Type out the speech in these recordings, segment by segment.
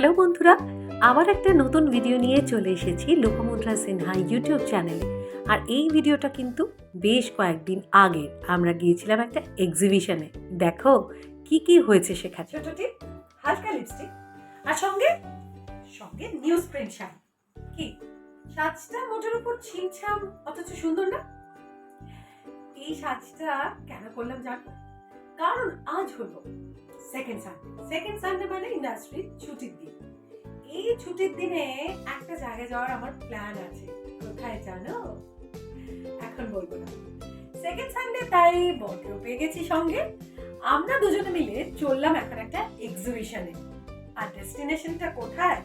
Hello বন্ধুরা, আবার একটা নতুন ভিডিও নিয়ে চলে এসেছি লোকমুদ্রা সিনহা ইউটিউব চ্যানেলে আর এই ভিডিওটা কিন্তু বেশ কয়েকদিন আগে আমরা গিয়েছিলাম একটা এক্সিবিশনে দেখো, কি কি হয়েছে সেখানে। ছোট টিপ, হালকা লিপস্টিক আর সঙ্গে সঙ্গে নিউজ প্রিন্ট শাড়ি। কি? সাজটা মোটের উপর ছিমছাম, অথচ সুন্দর না? এই সাজটা কেন করলাম জানো? কারণ আজ হলো সেকেন্ড সানডে সেকেন্ড সানডে মানে ইন্ডাস্ট্রির ছুটির দিন। এই ছুটির দিনে একটা জায়গায় যাওয়ার আমার প্ল্যান আছে। কোথায় জানো? এখন বলব না। সেকেন্ড সানডে তাই বড় পেয়ে গেছি সঙ্গে। আমরা দুজনে মিলে চললাম এখন একটা এক্সিবিশনে আর ডেস্টিনেশনটা কোথায়?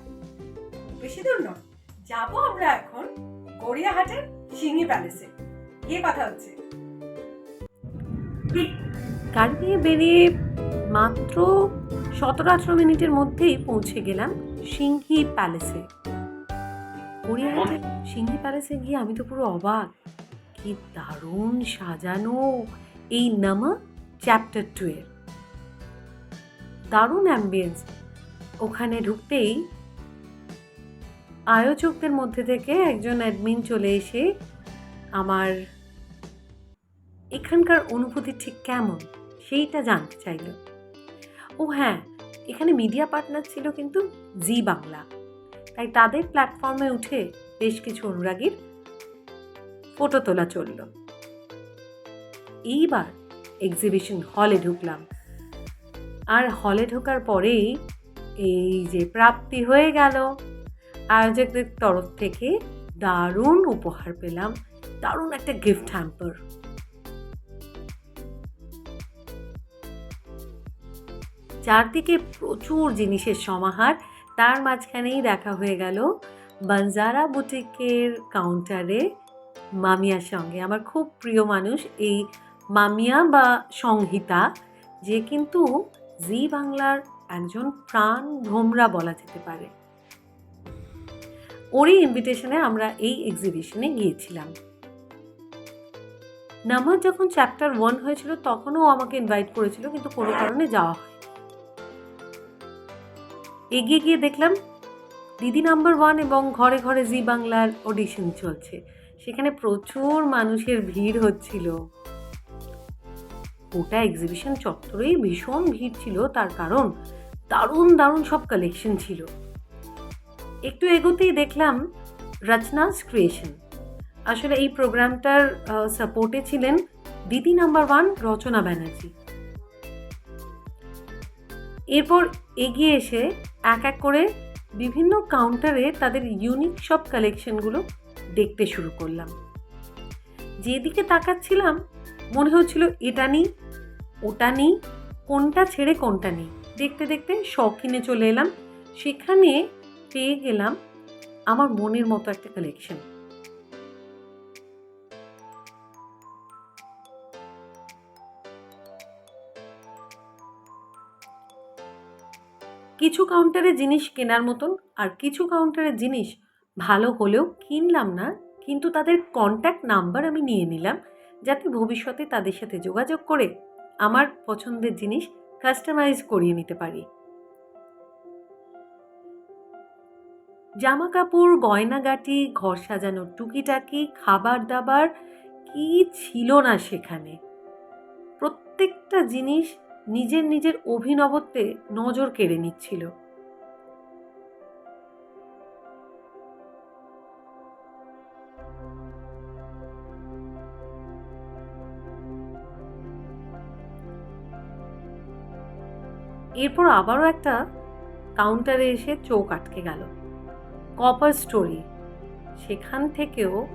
বেশি দূর নয়। যাব আমরা এখন গড়িয়াহাটের সিঙ্গি প্যালেসে গিয়ে কথা হচ্ছে। গাড়ি নিয়ে বেরিয়ে মাত্র সতেরো আঠেরো মিনিটের মধ্যেই পৌঁছে গেলাম সিংহি প্যালেসে। গড়িয়াহাটে সিংহি প্যালেসে গিয়ে আমি তো পুরো অবাক। কি দারুণ সাজানো এই নামা চ্যাপ্টার টু এর। দারুণ অ্যাম্বিয়েন্স ওখানে ঢুকতেই আয়োজকদের মধ্যে থেকে একজন অ্যাডমিন চলে এসে আমার এখানকার অনুভূতি ঠিক কেমন? সেইটা জানতে চাইল। ও হ্যাঁ এখানে মিডিয়া পার্টনার ছিল কিন্তু জি বাংলা। তাই তাদের প্ল্যাটফর্মে উঠে বেশ কিছু অনুরাগীর ফটো তোলা চলল। এইবার এক্সিবিশন হলে ঢুকলাম। আর হলে ঢোকার পরেই এই যে প্রাপ্তি হয়ে গেল। আয়োজকদের তরফ থেকে দারুণ উপহার পেলাম। দারুণ একটা গিফট হ্যাম্পার চারদিকে প্রচুর জিনিসের সমাহার। তার মাঝখানেই দেখা হয়ে গেল বানজারা বুটিকের কাউন্টারে মামিয়ার সঙ্গে। আমার খুব প্রিয় মানুষ এই মামিয়া বা সংহিতা, যে কিন্তু জি বাংলার একজন প্রাণ ভ্রমরা বলা যেতে পারে। ওরই ইনভিটেশনে আমরা এই এক্সিবিশনে গিয়েছিলাম। নামার যখন চ্যাপ্টার ওয়ান হয়েছিল, তখনও আমাকে ইনভাইট করেছিল, কিন্তু কোনো কারণে যাওয়া হয় এগিয়ে গিয়ে দেখলাম দিদি নাম্বার ওয়ান এবং ঘরে ঘরে জি বাংলার অডিশন চলছে। সেখানে প্রচুর মানুষের ভিড় হচ্ছিল। গোটা এক্সিবিশন চত্বরেই ভীষণ ভিড় ছিল, তার কারণ দারুণ দারুণ সব কালেকশন ছিল। একটু এগোতেই দেখলাম রচনাস ক্রিয়েশন আসলে এই প্রোগ্রামটার সাপোর্টে ছিলেন দিদি নাম্বার ওয়ান রচনা ব্যানার্জি। এরপর এগিয়ে এসে এক এক করে বিভিন্ন কাউন্টারে তাদের ইউনিক সব কালেকশনগুলো দেখতে শুরু করলাম। যেদিকে তাকাচ্ছিলাম, মনে হচ্ছিল এটা নিই, ওটা নিই, কোনটা ছেড়ে কোনটা নিই। দেখতে দেখতে শখিনে চলে এলাম, সেখানে পেয়ে গেলাম আমার মনের মতো একটা কালেকশন কিছু কাউন্টারে জিনিস কেনার মতন আর কিছু কাউন্টারের জিনিস ভালো হলেও কিনলাম না, কিন্তু তাদের কন্ট্যাক্ট নাম্বার আমি নিয়ে নিলাম যাতে ভবিষ্যতে তাদের সাথে যোগাযোগ করে আমার পছন্দের জিনিস কাস্টমাইজ করিয়ে নিতে পারি। জামা কাপড় গয়নাগাটি, ঘর সাজানোর টুকিটাকি খাবার দাবার কি ছিল না সেখানে? প্রত্যেকটা জিনিস নিজের নিজের অভিনবত্বে নজর কেড়ে নিচ্ছিল। এরপর আবারও একটা কাউন্টারে এসে চোখ আটকে গেল। Copper story. সেখান থেকেও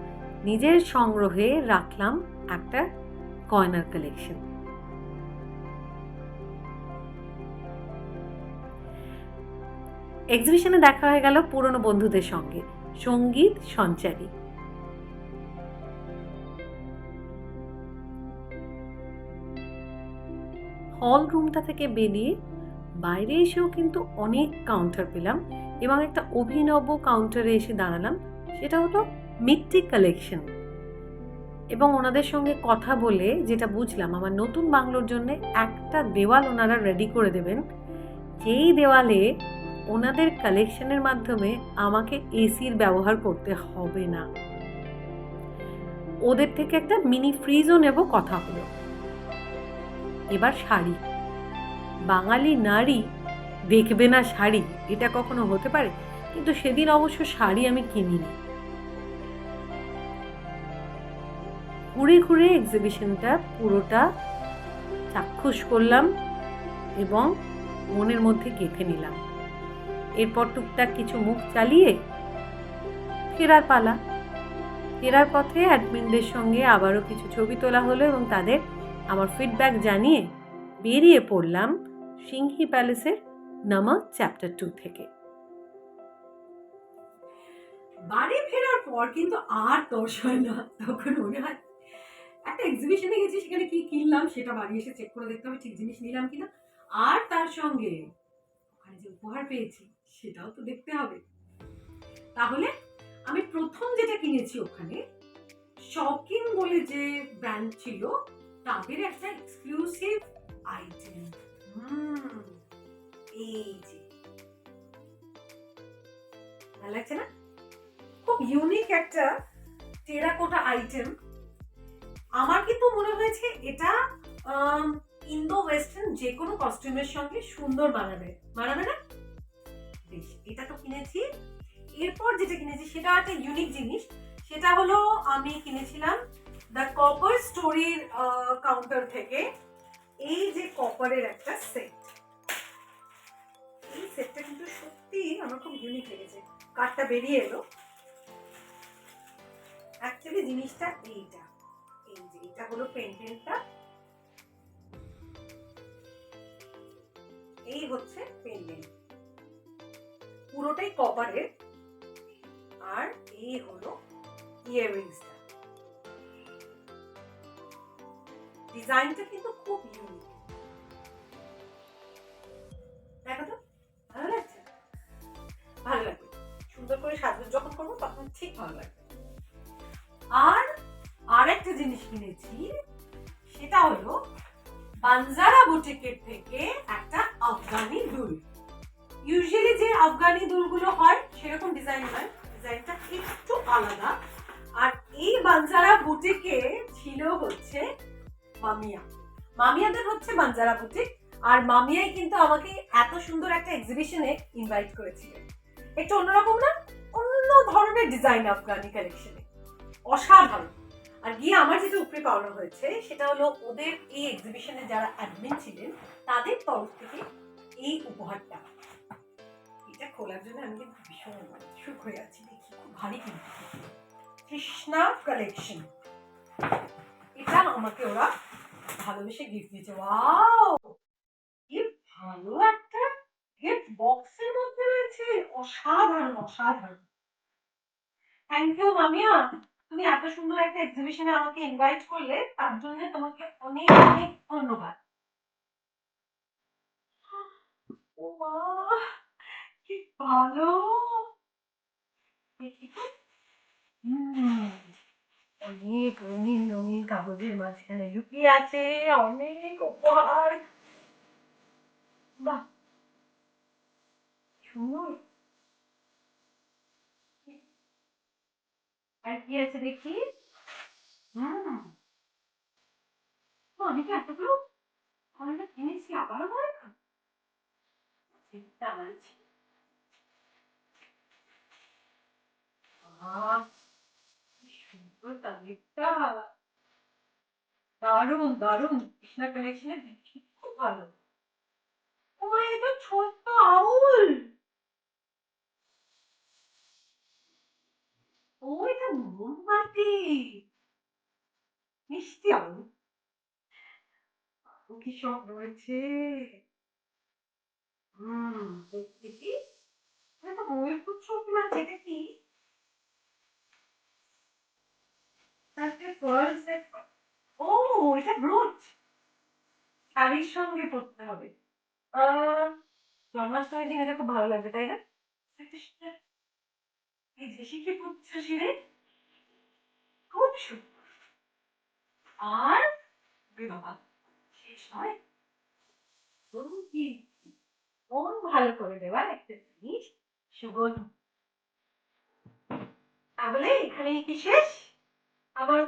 নিজের সংগ্রহে রাখলাম একটা গয়নার কালেকশন এক্সিবিশনে দেখা হয়ে গেল পুরনো বন্ধুদের সঙ্গে। সংগীত, সঞ্চারী। হল রুমটা থেকে বেরিয়ে বাইরে এসেও কিন্তু অনেক কাউন্টার পেলাম এবং একটা অভিনব কাউন্টারে এসে দাঁড়ালাম। সেটা হলো মিট্টি কালেকশন এবং ওনাদের সঙ্গে কথা বলে যেটা বুঝলাম, আমার নতুন বাংলোর জন্য একটা দেওয়াল ওনারা রেডি করে দেবেন। যেই দেওয়ালে ওনাদের কালেকশনের মাধ্যমে আমাকে এসির ব্যবহার করতে হবে না। ওদের থেকে একটা মিনি ফ্রিজও নেব কথা হলো। এবার শাড়ি। বাঙালি নারী দেখবে না শাড়ি, এটা কখনো হতে পারে? কিন্তু সেদিন অবশ্য শাড়ি আমি কিনিনি। ঘুরে ঘুরে এক্সিবিশনটা পুরোটা চাক্ষুষ করলাম এবং মনের মধ্যে গেঁথে নিলাম। এরপর টুকটাক কিছু মুখ চালিয়ে ফেরার পালা। ফেরার পথে অ্যাডমিনদের সঙ্গে আবারও কিছু ছবি তোলা হলো এবং তাদের আমার ফিডব্যাক জানিয়ে বেরিয়ে পড়লাম সিংহি প্যালেসের নামা চ্যাপ্টার টু থেকে। বাড়ি ফেরার পর কিন্তু আর দশ হয় না। তখন মনে হয় একটা এক্সিবিশনে গেছি, সেখানে কি কিনলাম সেটা বাড়ি এসে চেক করে দেখতে হবে, ঠিক জিনিস নিলাম কিনা। আর তার সঙ্গে ওখানে যে উপহার পেয়েছি সেটাও তো দেখতে হবে। তাহলে আমি প্রথম যেটা কিনেছি ওখানে শকিং বলে যে ব্র্যান্ড ছিল, তাদের একটা এক্সক্লুসিভ আইটেম এই যে। ভালো লাগছে না? খুব ইউনিক একটা টেরাকোটা আইটেম আমার কিন্তু মনে হয়েছে এটা ইন্দো ওয়েস্টার্ন যে কোনো কস্টিউমের সঙ্গে সুন্দর মানাবে মানাবে না? বেশ এটা তো কিনেছি। এরপর যেটা কিনেছি, সেটা একটা ইউনিক জিনিস। সেটা হলো আমি কিনেছিলাম দ্য কপার স্টোরির কাউন্টার থেকে। এই যে কপারের একটা সেট এই সেটটা কিন্তু সত্যি আমার খুব ইউনিক লেগেছে। কার্ডটা বেরিয়ে এলো। অ্যাকচুয়ালি জিনিসটা এইটা। এই যে, এটা হলো পেন্টেনটা এই হচ্ছে পেন্ডেন্ট পুরোটাই কপারের আর এই হলো ইয়াররিংসটা ডিজাইনটা কিন্তু খুব ইউনিক দেখো তো ভালো লাগছে? ভালো লাগবে। সুন্দর করে সাজগোজ যখন করব তখন ঠিক ভালো লাগবে। আর আরেকটা জিনিস কিনেছি, সেটা হলো বানজারা বুটিকের থেকে একটা আফগানি আফগানি দুলগুলো হয়, সেরকম ডিজাইন হয় ডিজাইনটা একটু আলাদা। আর এই বানজারা বুটিকে ছিল হচ্ছে মামিয়া। মামিয়াদের হচ্ছে বানজারা বুটিক আর মামিয়াই কিন্তু আমাকে এত সুন্দর একটা এক্সিবিশনে ইনভাইট করেছিলেন একটু অন্যরকম না, অন্য ধরনের ডিজাইন আফগানি কালেকশনে অসাধারণ। আর গিয়ে আমার যেটা উপরে পাওয়ানো হয়েছে, সেটা হলো ওদের এই এক্সিবিশনে যারা অ্যাডমিন ছিলেন, তাদের তরফ থেকে এই উপহারটা। এটা খোলার জন্য আমি কিন্তু ভীষণ সুখ হয়ে আছি দেখি, খুব ভারী কিন্তু। কৃষ্ণা কালেকশন এটা আমাকে ওরা ভালোবেসে গিফট দিয়েছে। ওয়াও কি ভালো একটা গিফট বক্সের মধ্যে রয়েছে। অসাধারণ অসাধারণ। থ্যাংক ইউ মামিয়া। তুমি এত সুন্দর একটা এক্সিবিশনে আমাকে ইনভাইট করলে, তার জন্য তোমাকে অনেক অনেক ধন্যবাদ। ও মা! ভালো? অনেক রঙিন রঙিন কাগজের মাঝখানে লুকিয়ে আছে, অনেক উপহার। বাহ! সুন্দর। আর কি আছে দেখি? আমি এতগুলো? কিনেছি, আবারও না দারুণ দারুণ। কৃষ্ণা কালেকশনের খুব ভালো। ও মা, এ তো ছোট্ট আউল। ও এটা মোমবাতি। মিষ্টি আলু কি সব রয়েছে? হুম দেখি এটা তো ময়ূরপুর ছবি মাছ এটা কি তারপরে pearl set। ও এটা ব্রোচ শাড়ির সঙ্গে পরতে হবে। আহ, জন্মাষ্টমীর দিন এটা খুব ভালো লাগবে, তাই না? পড়ছে খুব আর বাবা শেষ মন ভালো করে দেওয়ার একটা জিনিস, সুগন্ধি। তাহলে এখানে কি শেষ? আবার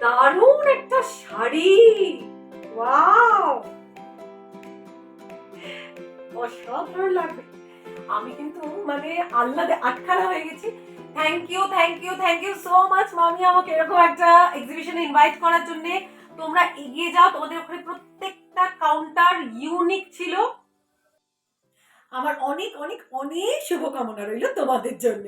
দারুণ একটা শাড়ি। ওয়াও। অসাধারণ লাগবে। আমি কিন্তু মানে আল্লাদে আটখানা হয়ে গেছি। Thank you thank you thank you so much মামি, আমাকে এরকম একটা এক্সিবিশনে ইনভাইট করার জন্য। তোমরা এগিয়ে যাও, তোমাদের ওখানে প্রত্যেকটা কাউন্টার ইউনিক ছিল। আমার অনেক অনেক অনেক শুভকামনা রইল তোমাদের জন্য।